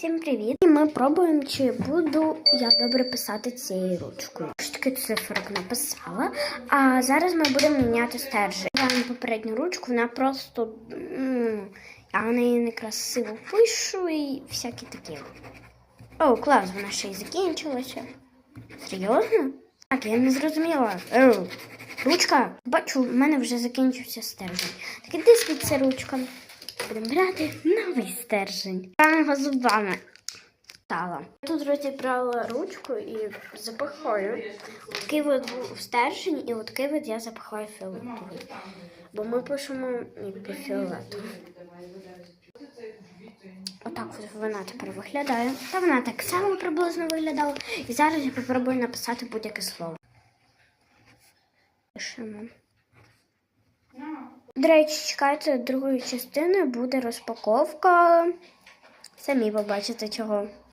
Всім привіт! І ми пробуємо, чи буду я добре писати цією ручкою. Трошки цифрок написала, а зараз ми будемо міняти стержень. Я попередню ручку, вона просто я на неї некрасиво пишу і всякі такі. О, клас, вона ще й закінчилася. Серйозно? Так, я не зрозуміла. Оу, ручка, бачу, в мене вже закінчився стержень. Так іди звідси ручка. Будемо брати новий стержень. Його зубами. Стала. Я тут розібрала ручку і запихаю. Такий от був стержень, і от от я запихаю фіолетовий. Бо ми пишемо ніби фіолетовий. Отак от вона тепер виглядає. Та вона так само приблизно виглядала. І зараз я попробую написати будь-яке слово. Пишемо. До речі, чекайте другої частини буде розпаковка. Самі побачите чого.